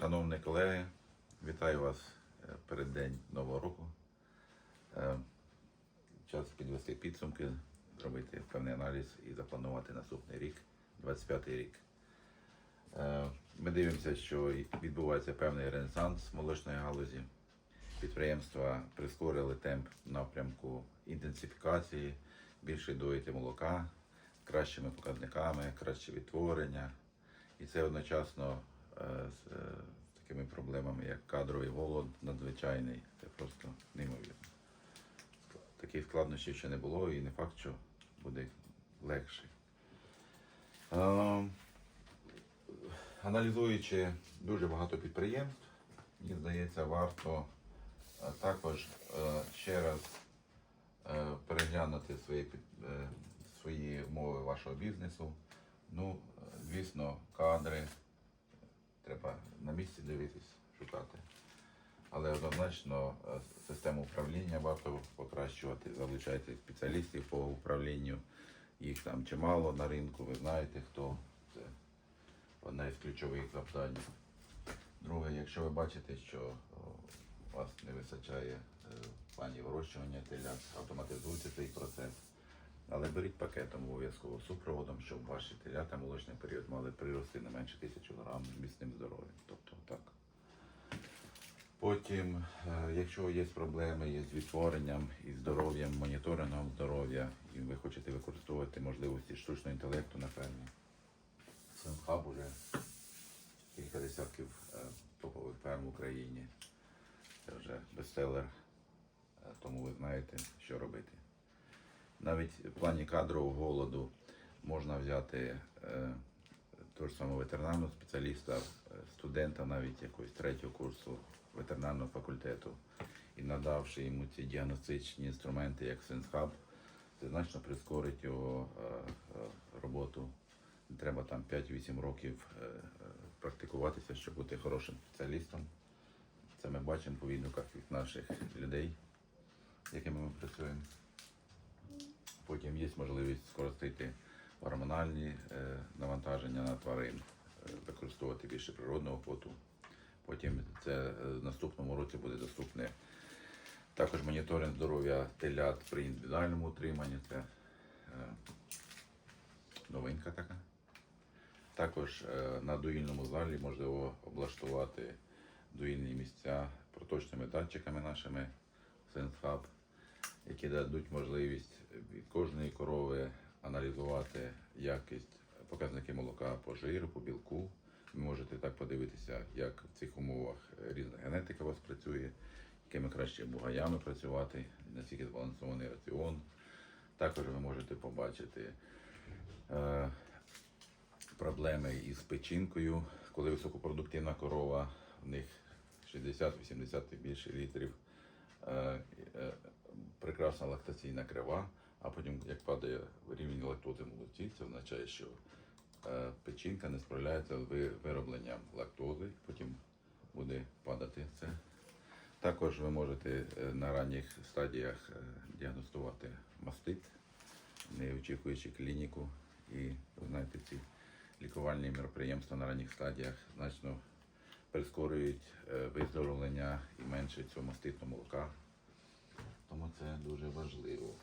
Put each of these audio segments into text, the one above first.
Шановні колеги, вітаю вас е, перед день Нового року. Е, Час підвести підсумки, зробити певний аналіз і запланувати наступний рік, 25-й рік. Е, Ми дивимося, що відбувається певний ренесанс молочної галузі. Підприємства прискорили темп напрямку інтенсифікації, більше доїти молока, кращими показниками, краще відтворення. І це одночасно з е, такими проблемами, як кадровий голод надзвичайний. Це просто неймовірно. Таких складнощів ще не було, і не факт, що буде легше. Е, Аналізуючи дуже багато підприємств, мені здається, варто е, також е, ще раз е, переглянути свої, е, свої умови вашого бізнесу. Ну, е, звісно, кадри треба на місці дивитись, шукати. Але однозначно е, систему управління варто покращувати, залучайте спеціалістів по управлінню. Їх там чимало на ринку, ви знаєте хто. Це одне з ключових завдань. Друге, якщо ви бачите, що у вас не вистачає е, в плані вирощування телят, автоматизуйте цей процес. Але беріть пакетом обов'язково супроводом, щоб ваші телята молочний період мали прирости не менше тисячі грам з міцним здоров'ям. Тобто так. Потім, е, якщо є проблеми із відтворенням і здоров'ям, моніторингом здоров'я, і ви хочете використовувати можливості штучного інтелекту на фермі, Сенхаб уже кілька десятків е, топових ферм в Україні. Це вже бестселер, е, тому ви знаєте, що робити. Навіть в плані кадрового голоду можна взяти е, того ж самого ветеринарного спеціаліста, е, студента навіть якогось третього курсу ветеринарного факультету і надавши йому ці діагностичні інструменти, як SenseHub, це значно прискорить його е, роботу. Треба там 5-8 років практикуватися, щоб бути хорошим спеціалістом. Це ми бачимо по відгуках від наших людей, з якими ми працюємо. Потім є можливість скоротити гормональні е, навантаження на тварин, е, використовувати більше природного поту. Потім це е, в наступному році буде доступне також моніторинг здоров'я телят при індивідуальному утриманні. Це новинка така. Також на доїльному залі можливо облаштувати доїльні місця проточними датчиками нашими SenseHub, які дадуть можливість від кожної корови аналізувати якість показники молока по жиру, по білку. Ви можете так подивитися, як в цих умовах різна генетика у вас працює, якими краще бугаями працювати, наскільки збалансований раціон. Також ви можете побачити е, проблеми із печінкою, коли високопродуктивна корова, в них 60-80 і більше літрів, е, е, прекрасна лактаційна крива, а потім, як падає рівень лактози в це означає, що е, печінка не справляється з виробленням лактози, потім буде падати це. Також ви можете е, на ранніх стадіях е, діагностувати мастит, не очікуючи клініку. І знаєте, ці лікувальні мероприємства на ранніх стадіях значно прискорюють виздоровлення і менше цього маститного молока. Тому це дуже важливо.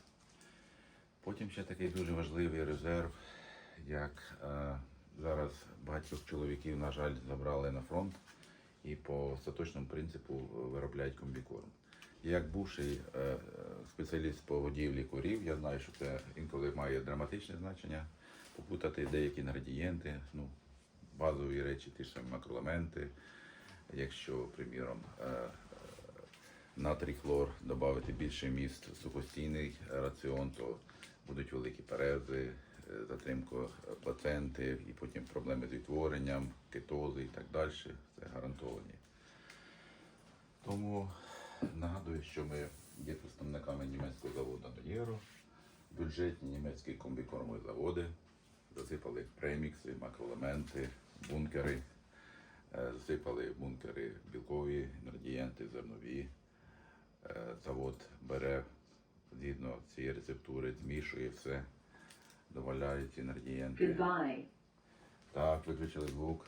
Потім ще такий дуже важливий резерв, як е, зараз багатьох чоловіків, на жаль, забрали на фронт і по остаточному принципу виробляють комбікорм. Як бувший е, е, спеціаліст по годівлі корів, я знаю, що це інколи має драматичне значення попутати деякі інгредієнти, ну, базові речі, ті ж самі макроелементи. Якщо, приміром, е, е, натрій хлор додати більше міст сухостійний раціон, то будуть великі перези, е, затримка плаценти і потім проблеми з відтворенням, кетози і так далі. Це гарантовані. Тому нагадую, що ми є представниками німецького заводу Єро, бюджетні німецькі комбікормові заводи, засипали премікси, макроелементи, бункери, е, засипали бункери білкові інгредієнти, зернові. Е, завод бере згідно цієї рецептури, змішує все, додають інгредієнти. Goodbye. Так, виключили звук.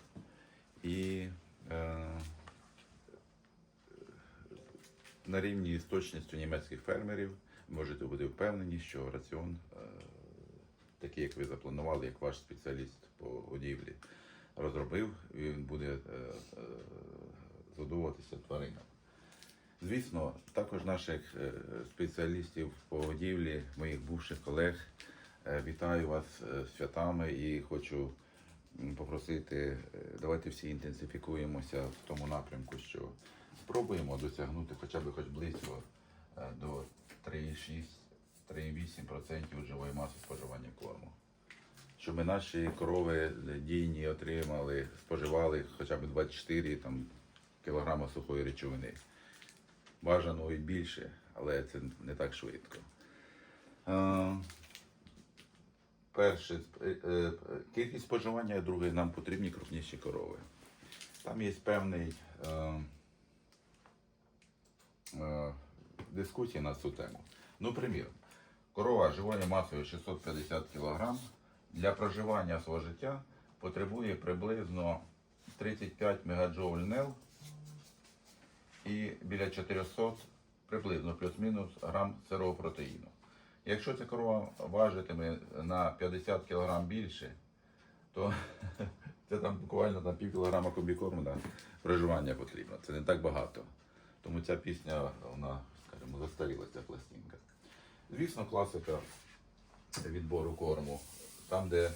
І е, на рівні з точністю німецьких фермерів можете бути впевнені, що раціон, е, такий, як ви запланували, як ваш спеціаліст по годівлі розробив, він буде е, е, задовуватися тваринам. Звісно, також наших е, спеціалістів по годівлі, моїх бувших колег, е, вітаю вас е, святами і хочу попросити, давайте всі інтенсифікуємося в тому напрямку, що спробуємо досягнути хоча б хоч близько до 3,6-3,8% живої маси споживання корму. Щоб наші корови дійні отримали, споживали хоча б 24 там, кілограма сухої речовини. Бажано і більше, але це не так швидко. Е, Перше, е, е, кількість споживання, друге, нам потрібні крупніші корови. Там є певний дискусія на цю тему. Ну, приміром, корова живою масою 650 кг для проживання свого життя потребує приблизно 35 мегаджоуль НЕЛ і біля 400 приблизно плюс-мінус грам сирого протеїну. Якщо ця корова важитиме на 50 кг більше, то це там буквально на пів кілограма комбікорму на проживання потрібно. Це не так багато. Тому ця пісня, вона, скажімо, застаріла ця пластинка. Звісно, класика відбору корму, там, де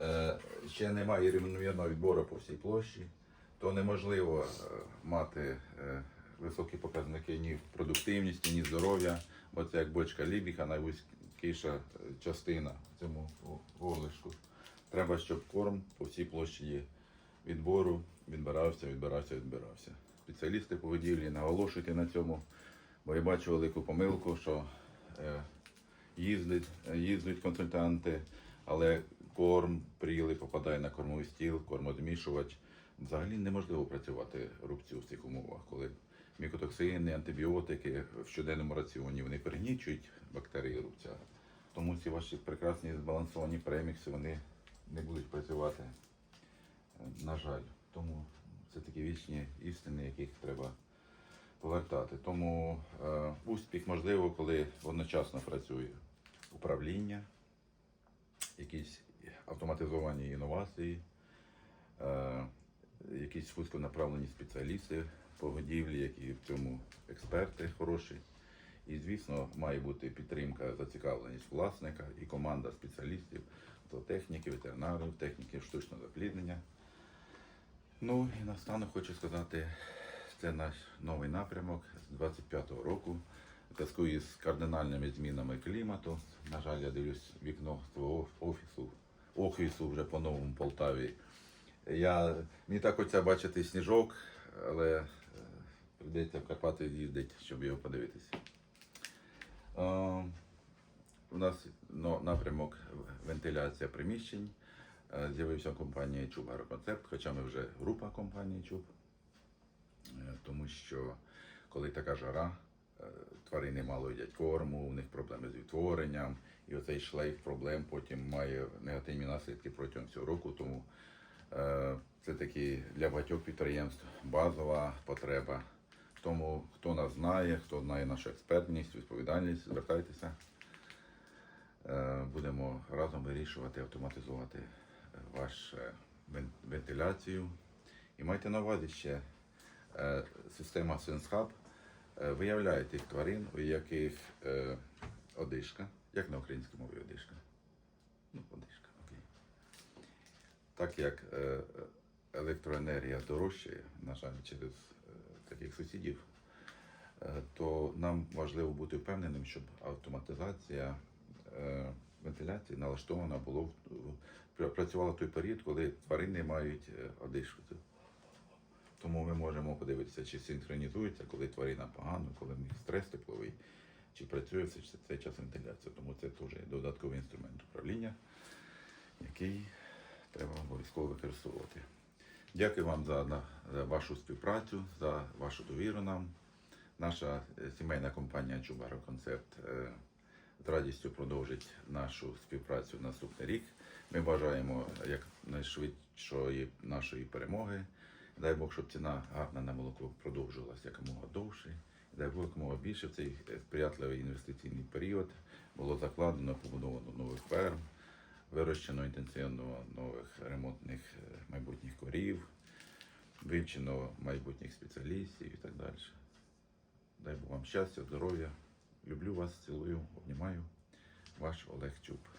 е, ще немає рівномірного відбору по всій площі, то неможливо е, мати е, високі показники ні продуктивності, ні здоров'я, бо це як бочка лібіха, найвузькіша частина цьому горлишку. Треба, щоб корм по всій площі відбору відбирався, відбирався, відбирався. Спеціалісти по годівлі наголошуйте на цьому, бо я бачу велику помилку, що е, їздять, їздять консультанти, але корм пріли попадає на кормовий стіл, кормозмішувач. Взагалі неможливо працювати рубцю в цих умовах, коли мікотоксини, антибіотики в щоденному раціоні вони пригнічують бактерії рубця. Тому ці ваші прекрасні збалансовані премікси вони не будуть працювати, е, на жаль. Тому це такі вічні істини, яких треба повертати. Тому е, успіх можливо, коли одночасно працює управління, якісь автоматизовані інновації, е, якісь вузьконаправлені спеціалісти по годівлі, які в цьому експерти хороші. І, звісно, має бути підтримка, зацікавленість власника і команда спеціалістів, техніки, ветеринарів, техніки штучного запліднення. Ну і наостанок хочу сказати, це наш новий напрямок з 25-го року. Зв'язку із кардинальними змінами клімату. На жаль, я дивлюсь вікно свого офісу, офісу вже по новому Полтаві. Я, мені так хочеться бачити сніжок, але е, прийдеться в Карпати їздити, щоб його подивитися. Е, у нас но- напрямок вентиляція приміщень. Е, З'явився в компанії Чуб Агроконцепт, хоча ми вже група компанії Чуб. Тому що коли така жара, тварини мало їдять корму, у них проблеми з відтворенням, і оцей шлейф проблем потім має негативні наслідки протягом цього року. Тому це такі для багатьох підприємств базова потреба. Тому хто нас знає, хто знає нашу експертність, відповідальність, звертайтеся. Е, Будемо разом вирішувати, автоматизувати е, вашу вентиляцію. І майте на увазі ще е, система SenseHub е, виявляє тих тварин, у яких е, одишка, як на українській мові одишка. Ну, одишка. Так як е, електроенергія дорожчає, на жаль, через е, таких сусідів, е, то нам важливо бути впевненим, щоб автоматизація вентиляції налаштована було працювала в той період, коли тварини мають одишку. Тому ми можемо подивитися, чи синхронізується, коли тварина погано, коли в них стрес тепловий, чи працює в цей- цей час вентиляція. Тому це теж додатковий інструмент управління, який треба обов'язково використовувати. Дякую вам за, за вашу співпрацю, за вашу довіру нам. Наша е, сімейна компанія Чубаро Концепт е, з радістю продовжить нашу співпрацю наступний рік. Ми бажаємо якнайшвидшої нашої перемоги. Дай Бог, щоб ціна гарна на молоко продовжувалася якомога довше. Дай Бог якомога більше в цей е, сприятливий інвестиційний період було закладено, побудовано нових ферм, вирощено інтенсивно нових ремонтних е, майбутніх корів, вивчено майбутніх спеціалістів і так далі. Дай Бог вам щастя, здоров'я. Люблю вас, цілую, обнімаю. Ваш Олег Чуб.